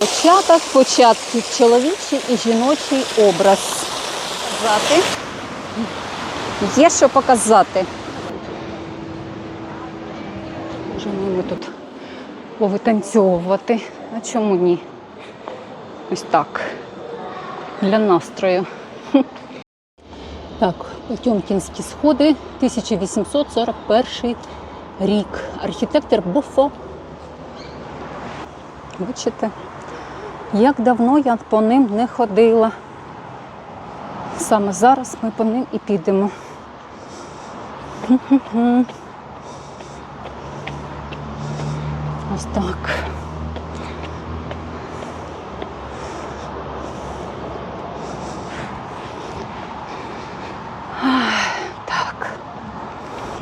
Початок початків чоловічий і жіночий образ. Показати. Є що показати. Можемо ми тут повитанцьовувати. А чому ні? Ось так. Для настрою. Так, Потьомкінські сходи, 1841 рік. Архітектор Буфо. Бачите, як давно я по ним не ходила. Саме зараз ми по ним і підемо. Ось так. Так.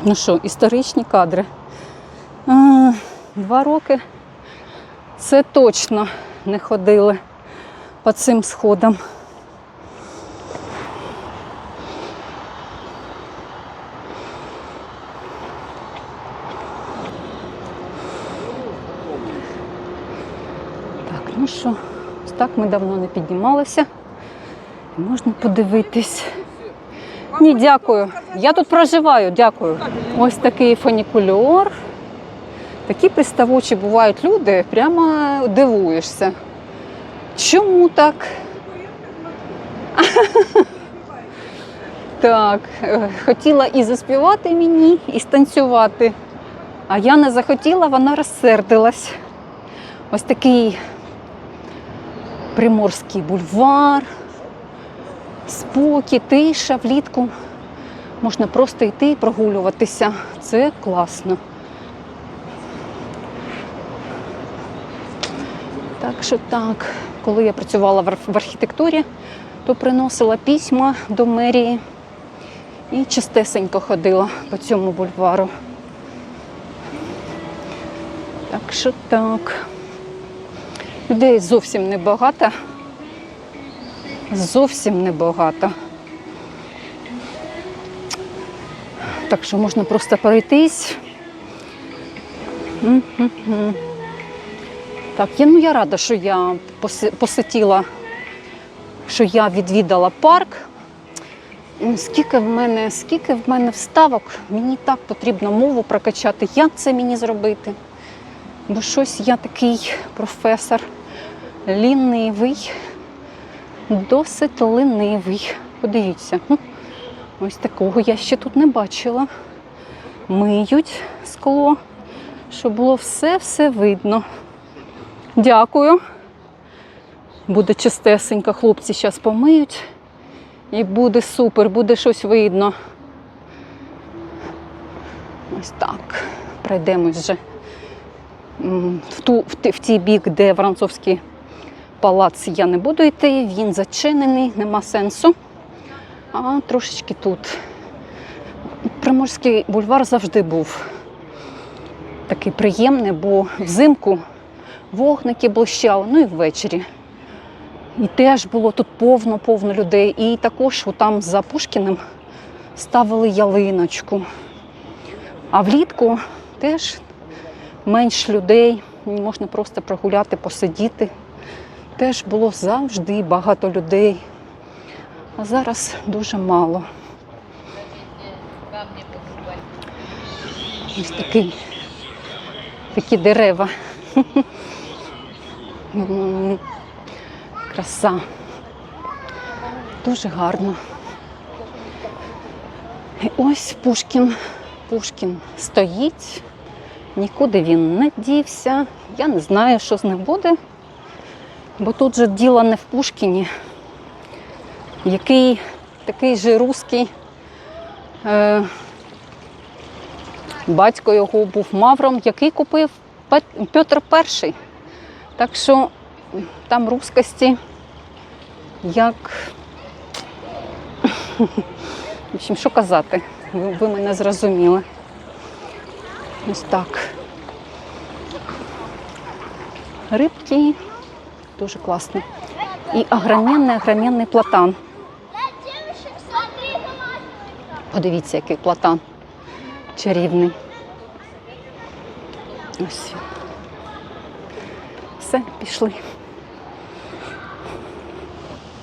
Ну що, історичні кадри. Два роки це точно не ходили по цим сходам. Так, ну що, ось так ми давно не піднімалися. Можна подивитись. Ні, дякую. Я тут проживаю, дякую. Ось такий фунікульор. Такі приставучі бувають люди, прямо дивуєшся. Чому так? Так, е, хотіла і заспівати мені, і станцювати. А я не захотіла, вона розсердилась. Ось такий приморський бульвар, спокій, тиша влітку. Можна просто йти і прогулюватися. Це класно. Так що так, коли я працювала в архітектурі, то приносила письма до мерії і частесенько ходила по цьому бульвару. Так що так. Людей зовсім небагато. Зовсім небагато. Так що можна просто пройтись. Так, я, ну я рада, що я посетила, що я відвідала парк. Скільки в мене, скільки в мене вставок, мені так потрібно мову прокачати. Як це мені зробити? Бо щось я такий професор лінивий, досить ленивий. Подивіться, ось такого я ще тут не бачила. Миють скло, щоб було все-все видно. Дякую. Буде чистесенько, хлопці зараз помиють. І буде супер, буде щось видно. Ось так. Пройдемось вже в, ту, в, в ті бік, де Воронцовський палац я не буду йти, він зачинений, нема сенсу. А трошечки тут. Приморський бульвар завжди був такий приємний, бо взимку вогники блищали, ну і ввечері. І теж було тут повно-повно людей. І також там за Пушкіним ставили ялиночку. А влітку теж менш людей, можна просто прогуляти, посидіти. Теж було завжди багато людей. А зараз дуже мало. Ось такий, такі дерева. Краса. Дуже гарно. І ось Пушкін. Пушкін стоїть, нікуди він не дівся. Я не знаю, що з ним буде, бо тут же діло не в Пушкіні, який такий же русський. Е, батько його був мавром, який купив Петр І. Так що там рускості як. В общем, що казати? Ви, ви мене зрозуміли. Ось так. Рибки дуже класно. І огроменний, огроменний платан. Подивіться, який платан чарівний. Ось. Все, пішли.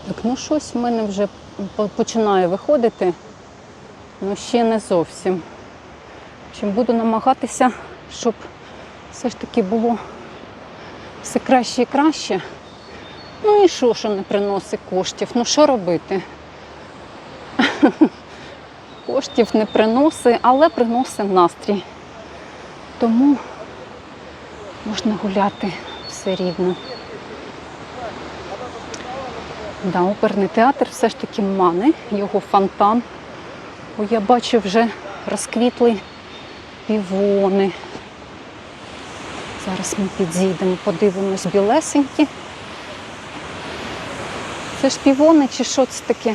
Так, ну щось в мене вже по- починає виходити, але ще не зовсім. Чим буду намагатися, щоб все ж таки було все краще і краще. Ну і що, що не приносить коштів? Ну що робити? Коштів не приносить, але приносить настрій. Тому можна гуляти все рівно. Да, оперний театр все ж таки мане, його фонтан. О, я бачу вже розквітли півони. Зараз ми підійдемо, подивимось білесенькі. Це ж півони чи що це таке?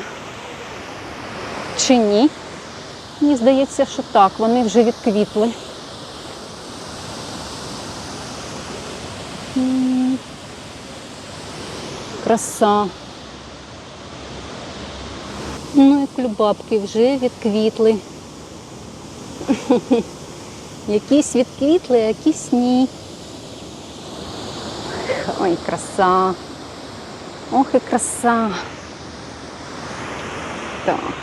Чи ні? Мені здається, що так, вони вже відквітли. Краса. Ну і кульбабки вже відквітли. Якісь відквітли, якісь ні. Ой, краса. Ох і краса. Так.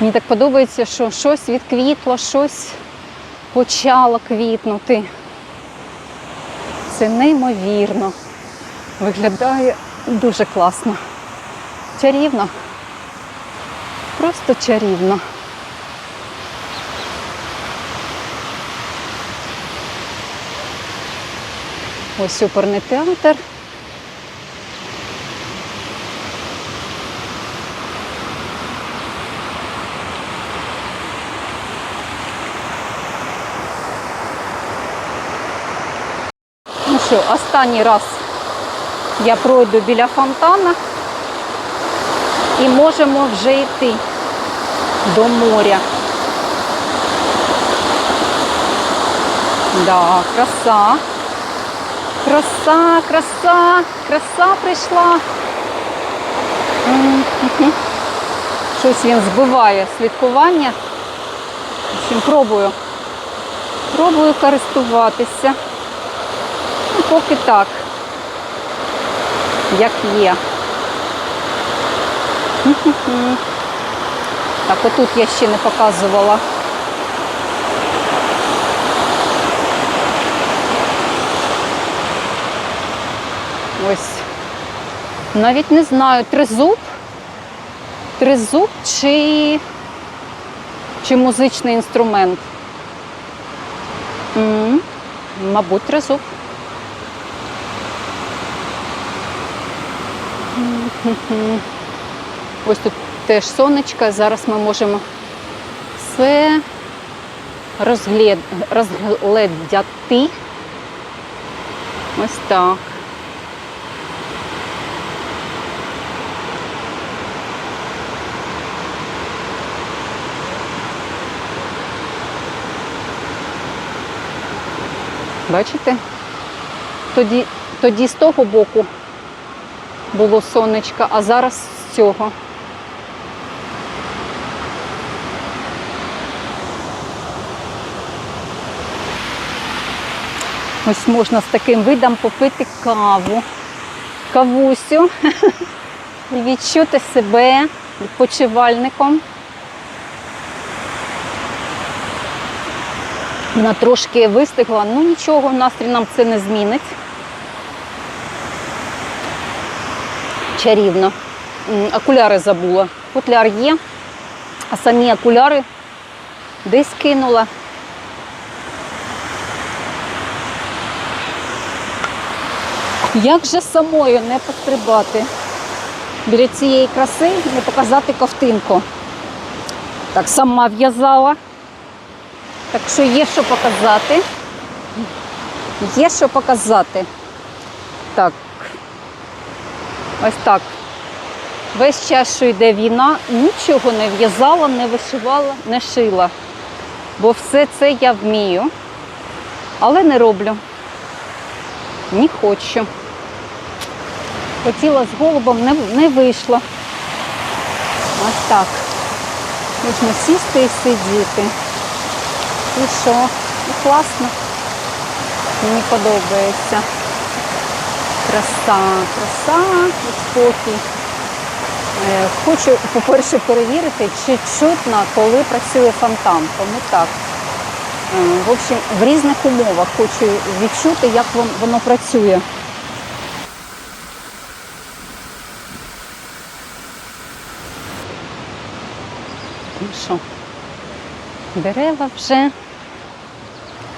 Мені так подобається, що щось відквітло, щось почало квітнути. Це неймовірно. Виглядає дуже класно. Чарівно. Просто чарівно. Ось оперний театр. Ну що, останній раз я пройду біля фонтана і можемо вже йти до моря. Да, краса. Краса, краса, краса прийшла. Щось він збиває слідкування. Общем, пробую. Пробую користуватися. Ну, поки так, як є. Так, отут я ще не показувала. Ось. Навіть не знаю, тризуб? Тризуб чи, чи музичний інструмент? М, Мабуть, тризуб. Ось тут теж сонечко. Зараз ми можемо все розгледяти. Ось так. Бачите? Тоді, тоді з того боку було сонечко, а зараз з цього. Ось можна з таким видом попити каву, кавусю і відчути себе відпочивальником. Вона трошки вистигла, ну нічого, настрій нам це не змінить. Чарівно. Окуляри забула. Футляр є, а самі окуляри десь кинула. Як же самою не пострибати біля цієї краси, не показати ковтинку? Так, сама в'язала. Так що є що показати. Є що показати. Так. Ось так. Весь час, що йде війна, нічого не в'язала, не вишивала, не шила. Бо все це я вмію, але не роблю. Не хочу. Хотіла з голубом, не, не вийшло. Ось так. Можна сісти і сидіти. І що? І класно. Мені подобається. Краса, краса спокій. Е, Хочу, по-перше, перевірити, чи чутно, коли працює фонтан. Тому так. Е, В общем, в різних умовах хочу відчути, як воно працює. Ну що, дерева вже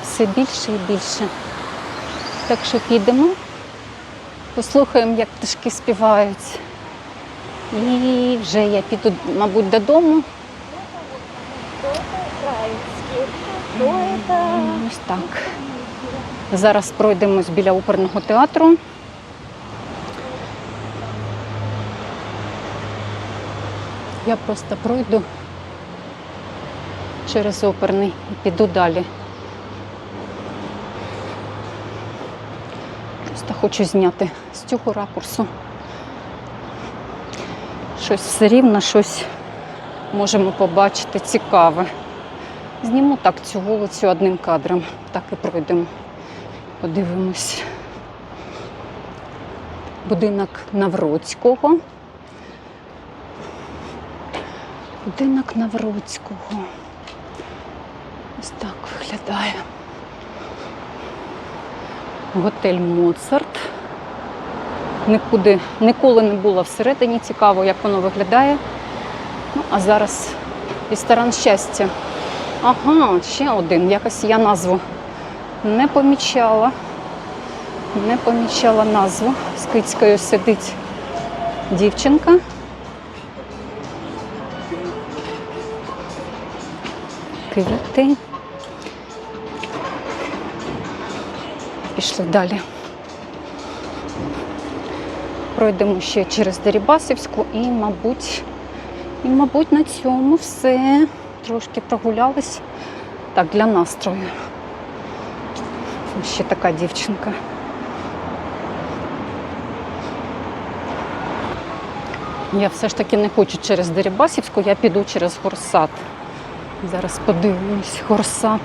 все більше і більше. Так що підемо, послухаємо, як пташки співають. І вже я піду, мабуть, додому. Ось так. Зараз пройдемось біля оперного театру. Я просто пройду через оперний і піду далі. Просто хочу зняти з цього ракурсу. Щось все рівно, щось можемо побачити цікаве. Зніму так цю вулицю одним кадром. Так і пройдемо. Подивимось. Будинок Навроцького. Будинок Навроцького. Ось так виглядає. Готель Моцарт. Нікуди, ніколи не була всередині. Цікаво, як воно виглядає. Ну, а зараз ресторан щастя. Ага, ще один. Якось я назву не помічала. Не помічала назву. З кицькою сидить дівчинка. Квіти. Пішли далі. Пройдемо ще через Дерибасівську і, мабуть, і, мабуть, на цьому все. Трошки прогулялись. Так, для настрою. Ще така дівчинка. Я все ж таки не хочу через Дерибасівську, я піду через Горсат. Зараз подивимось, Горсат.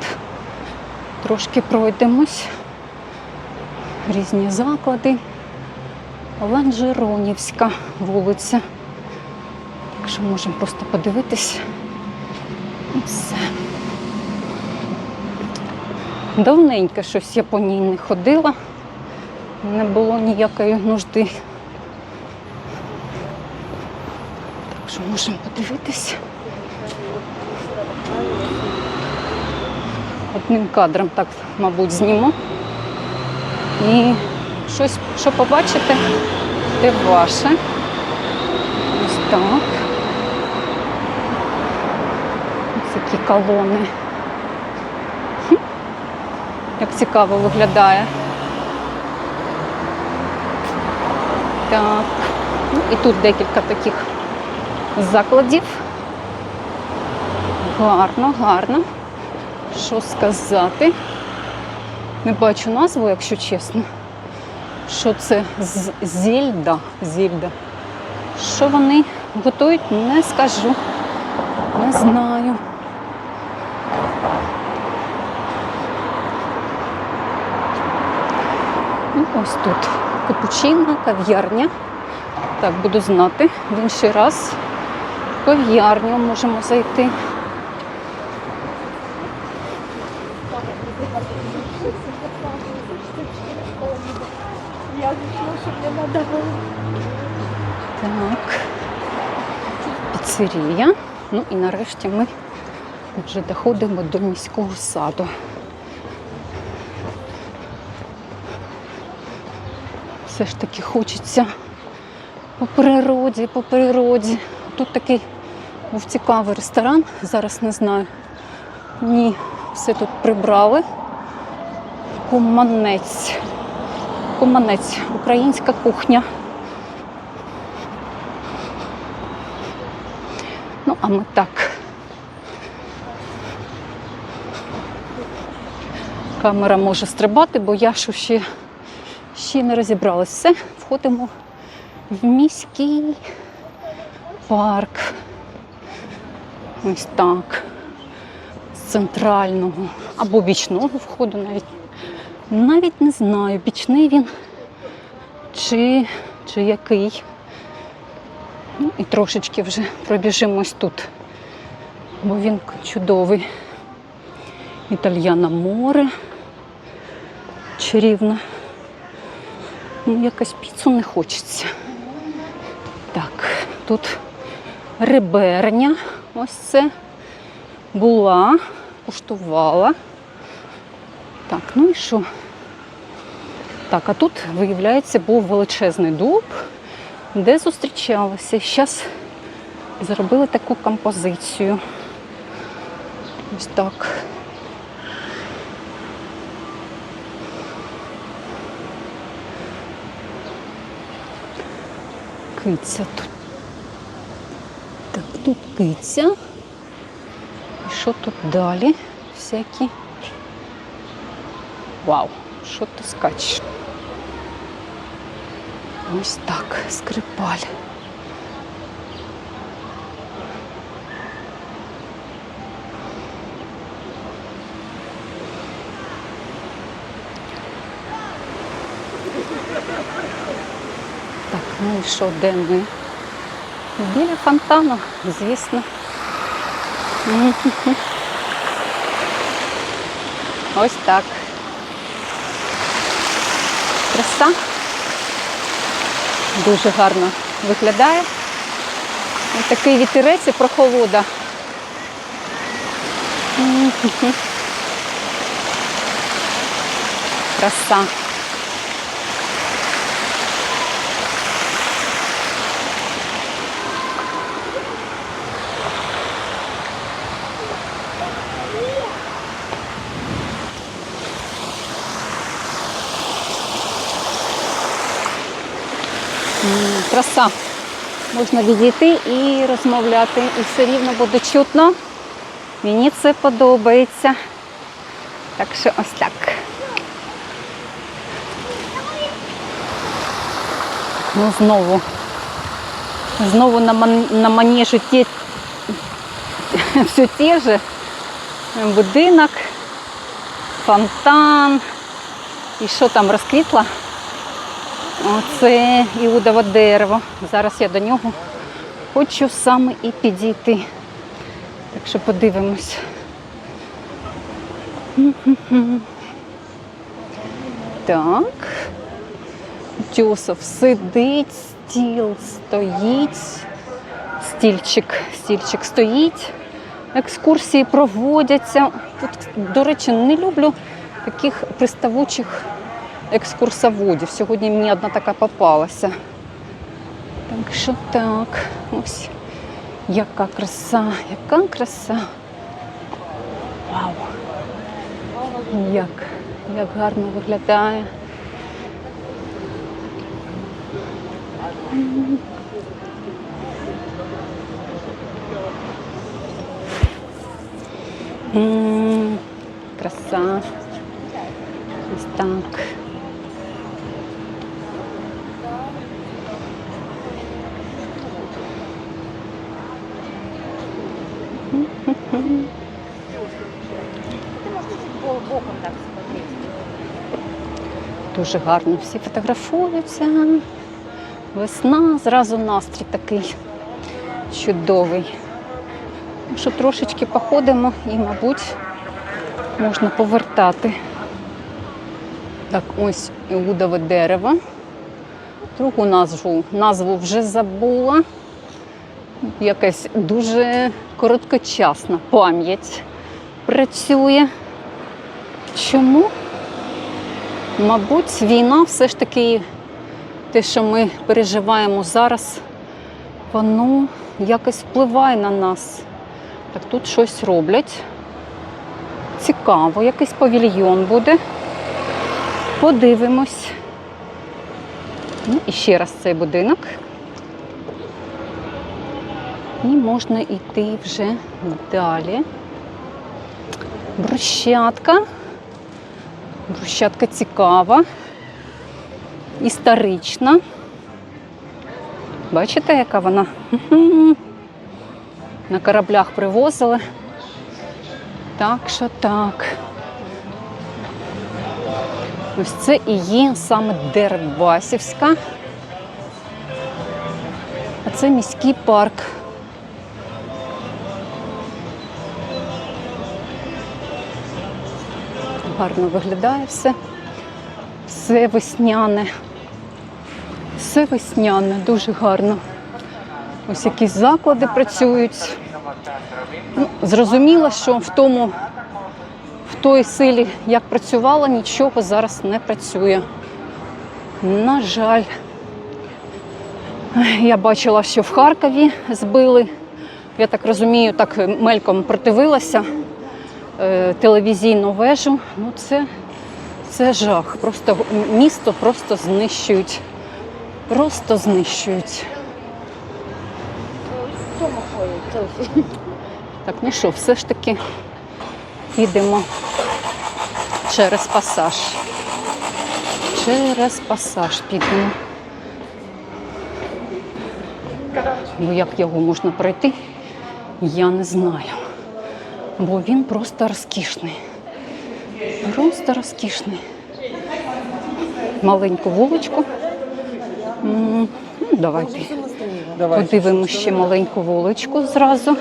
Трошки пройдемось. Різні заклади. Ланжеронівська вулиця. Так що можемо просто подивитись. Все. Давненько щось я по ній не ходила. Не було ніякої нужди. Так що можемо подивитись. Одним кадром так, мабуть, зніму. І щось, що побачите, те ваше. Ось так. Ось такі колони. Як цікаво виглядає. Так. Ну, і тут декілька таких закладів. Гарно, гарно. Що сказати? Не бачу назву, якщо чесно. Що це зільда? Зільда. Що вони готують, не скажу. Не знаю. Ну, ось тут капучино, кав'ярня. Так, буду знати. В інший раз в кав'ярню можемо зайти. Піцерія. Ну і нарешті ми вже доходимо до міського саду. Все ж таки хочеться по природі, по природі. Тут такий був цікавий ресторан, зараз не знаю. Ні, все тут прибрали. Куманець. Куманець, українська кухня. А ми так. Камера може стрибати, бо я що ще, ще не розібралась. Все, входимо в міський парк. Ось так. З центрального або бічного входу навіть. Навіть не знаю, бічний він чи, чи який. Ну, і трошечки вже пробіжимось тут, бо він чудовий. Італьяна море. Чарівна. Ну, якось піцу не хочеться. Так, тут реберня. Ось це була, куштувала. Так, ну і що? Так, а тут, виявляється, був величезний дуб, де зустрічалися. Зараз зробили таку композицію. Ось так. Киця тут. Так, тут киця. І що тут далі? Всякі. Вау, що ти скачеш? Ось так, скрипаль. Так, ну і що, де ми? Біля фонтану, звісно. Ось так. Краса. Дуже гарно виглядає. Ось такий вітерець і прохолода. Краса. Краса. Можна відійти і розмовляти, і все рівно буде чутно. Мені це подобається. Так що ось так. Ну, знову. Знову на, ман... на манежі ті... все те же. Будинок, фонтан. І що там розквітло? Оце іудове дерево. Зараз я до нього хочу саме і підійти. Так що подивимось. Так. Тюсов сидить, стіл стоїть, стільчик, стільчик стоїть, екскурсії проводяться. Тут, до речі, не люблю таких приставучих екскурсоводів. Сьогодні мені одна така попалася. Так що так, ось яка краса, яка краса. Вау! Як, як гарно виглядає. Краса. Ось так. Дуже гарно всі фотографуються. Весна, зразу настрій такий чудовий. Що трошечки походимо і, мабуть, можна повертати. Так, ось іудове дерево. Другу назву, назву вже забула. Якась дуже короткочасна пам'ять працює. Чому? Мабуть, війна все ж таки, те, що ми переживаємо зараз, воно якось впливає на нас. Так тут щось роблять. Цікаво, якийсь павільйон буде. Подивимось. Ну, і ще раз цей будинок. І можна йти вже далі. Брусчатка. Брусчатка цікава, історична. Бачите, яка вона? На кораблях привозили. Так що так. Ось це і є саме Дербасівська. А це міський парк. Гарно виглядає все. Все весняне. Все весняне, дуже гарно. Ось якісь заклади працюють. Ну, зрозуміло, що в тому, в той силі, як працювала, нічого зараз не працює. На жаль, я бачила, що в Харкові збили. Я так розумію, так мельком противилася телевізійну вежу. Ну, це, це жах. Просто місто просто знищують. Просто знищують. Так, ну що, все ж таки підемо через пасаж. Через пасаж підемо. Бо як його можна пройти, я не знаю. Бо він просто розкішний. Просто розкішний. Маленьку вуличку. М, Ну, давайте. Подивимося ще маленьку вуличку зразу.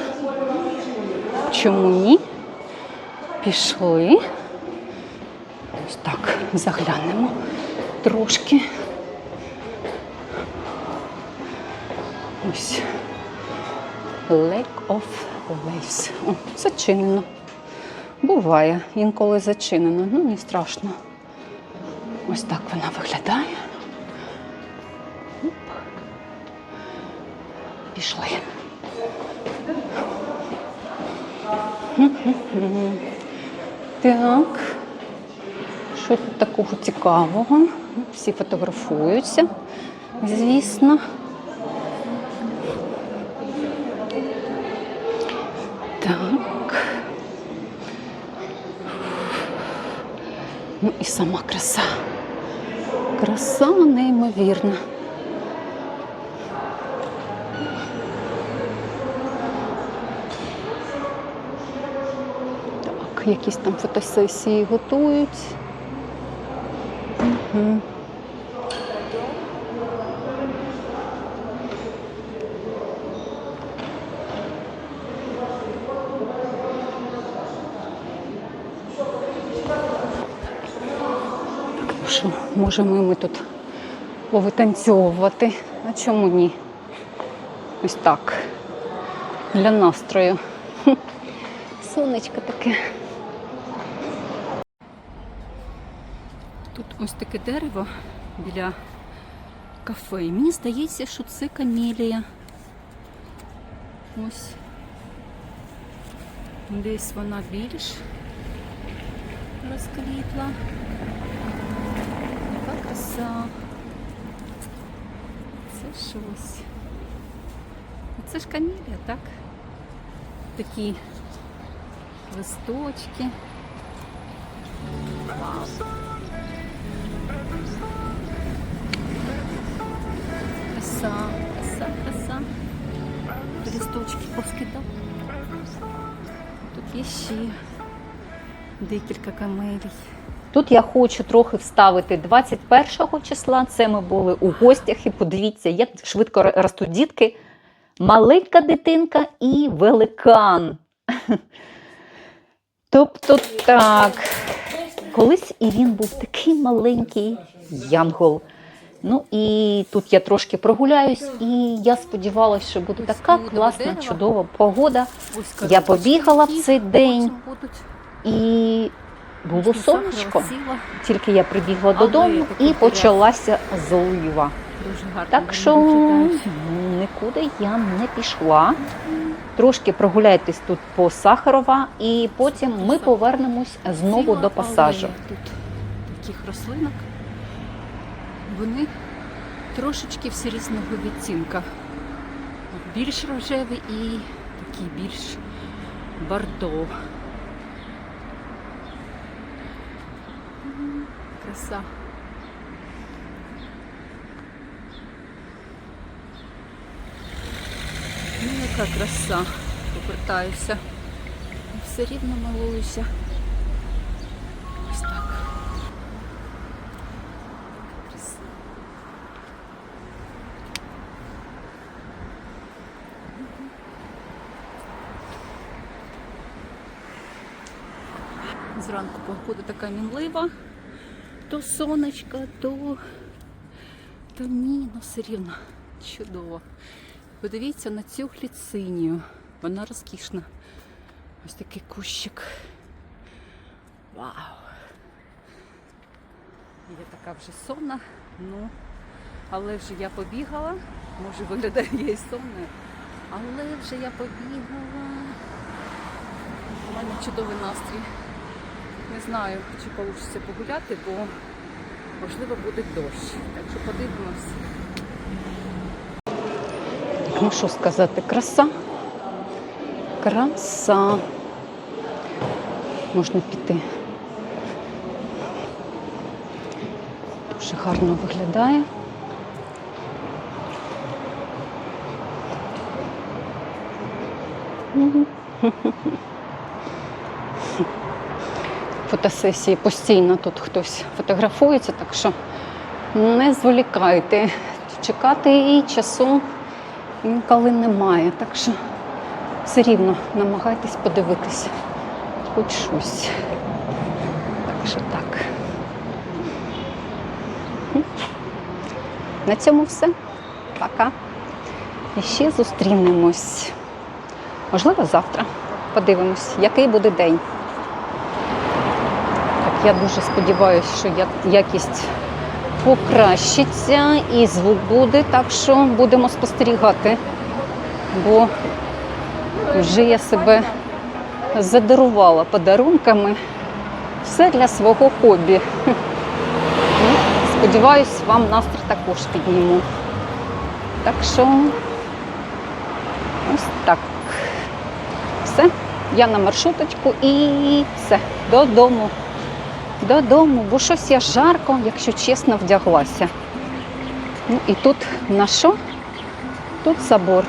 Чому ні? Пішли. Ось так, заглянемо трошки. Ось. Lake of Waves. О, зачинено. Буває, інколи зачинено, ну не страшно. Ось так вона виглядає. Оп. Пішли. Так. Що тут такого цікавого? Всі фотографуються, звісно. Так. Ну і сама краса. Краса неймовірна. Так, якісь там фотосесії готують. Можемо ми тут повитанцьовувати. А чому ні? Ось так. Для настрою. Сонечко таке. Тут ось таке дерево біля кафе. Мені здається, що це камелія. Ось. Десь вона більш розквітла. Яка краса. Це щось. Це ж камелія, так? Такі листочки. Вау. Краса, краса, краса. Листочки поскидав. Тут є ще декілька камелій. Тут я хочу трохи вставити 21 числа. Це ми були у гостях, і подивіться, як швидко ростуть дітки. Маленька дитинка і великан. Тобто так. Колись і він був такий маленький янгол. Ну і тут я трошки прогуляюсь, і я сподівалася, що буде така класна, чудова погода. Я побігала в цей день і було сонечко. Тільки я прибігла додому і почалася злива. Так що нікуди я не пішла. Трошки прогуляйтесь тут по Сахарова, і потім ми повернемось знову до пасажу. Тут таких рослинок. Вони трошечки всі різного відцінка. Більш рожевий і такий більш бордо. краса. Ну, яка краса, повертаюся. Все рідно малуюся. Ось так. Краса. Зранку погода така мінлива. То сонечко, то, то ні, ну все рівно чудово. Подивіться на цю гліцинію. Вона розкішна. Ось такий кущик. Вау! Я така вже сонна, ну, але вже я побігала. Може виглядає я і сонною. Але вже я побігала. У мене чудовий настрій. Не знаю, чи вийде погуляти, бо можливо буде дощ. Так що подивимось. Ну що сказати, краса. Краса. Можна піти. Дуже гарно виглядає. Фотосесії постійно тут хтось фотографується, так що не зволікайте. Чекати і часу інколи немає. Так що все рівно намагайтесь подивитися хоч щось. Так що так. На цьому все. Пока. І ще зустрінемось. Можливо, завтра. Подивимось, який буде день. Я дуже сподіваюся, що якість покращиться і звук буде, так що будемо спостерігати. Бо вже я себе задарувала подарунками. Все для свого хобі. Ну, Сподіваюсь, вам настрій також підніму. Так що ось так. Все, я на маршруточку і все, додому. Додому, бо щось я жарко, якщо чесно, вдяглася. Ну і тут на що? Тут собор.